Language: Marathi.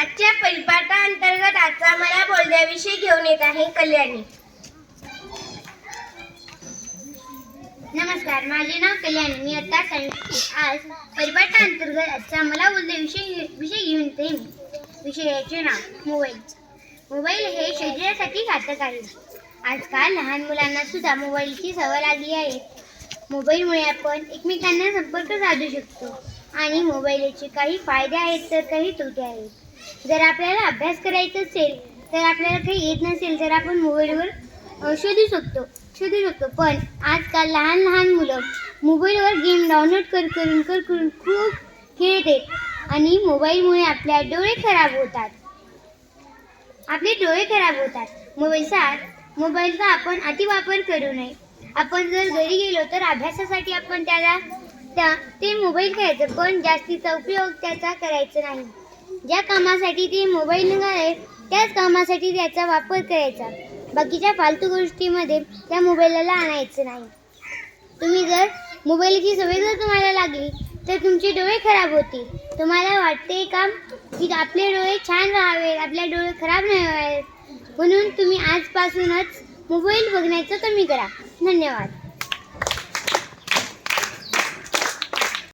आजच्या परिपाठांतर्गत आजचा मला बोलण्याविषयी घेऊन येत आहे कल्याणी. नमस्कार माझे नाव कल्याणी. मी आता सांगितले आज परिपाठांतर्गत आजचा मला बोलण्याविषयी विषय विषय घेऊन येते मी. विषयाचे नाव मोबाईल. मोबाईल हे शरीरासाठी घातक आहे. आजकाल लहान मुलांना सुद्धा मोबाईलची सवय लागली आहे. मोबाईलमुळे आपण एकमेकांना संपर्क साधू शकतो. आणि मोबाईलचे काही फायदे आहेत तर काही तोटे आहेत. जर आपल्याला अभ्यास करायचा असेल तर आपल्याला काही येत नसेल तर आपण मोबाईलवर शोधू शकतो शोधू शकतो. पण आजकाल लहान लहान मुलं मोबाईलवर गेम डाउनलोड कर करून कर करून खूप खेळते आणि मोबाईलमुळे आपल्या डोळे खराब होतात. आपले डोळे खराब होतात. मोबाईलचा मोबाईलचा आपण अतिवापर करू नये. आपण जर घरी गेलो तर अभ्यासासाठी आपण त्याला त्या ते मोबाईल खेळायचं पण जास्तीचा उपयोग त्याचा करायचा नाही. ज्या कामासाठी ते मोबाईल निघाले त्याच कामासाठी त्याचा वापर करायचा. बाकीच्या फालतू गोष्टीमध्ये त्या मोबाईलला आणायचं नाही. तुम्ही जर मोबाईलची सवय जर तुम्हाला लागली तर तुमचे डोळे खराब होतील. तुम्हाला वाटते का की आपले डोळे छान राहावेत आपले डोळे खराब नाही व्हावेत म्हणून तुम्ही आजपासूनच मोबाईल बघण्याचं कमी करा. धन्यवाद.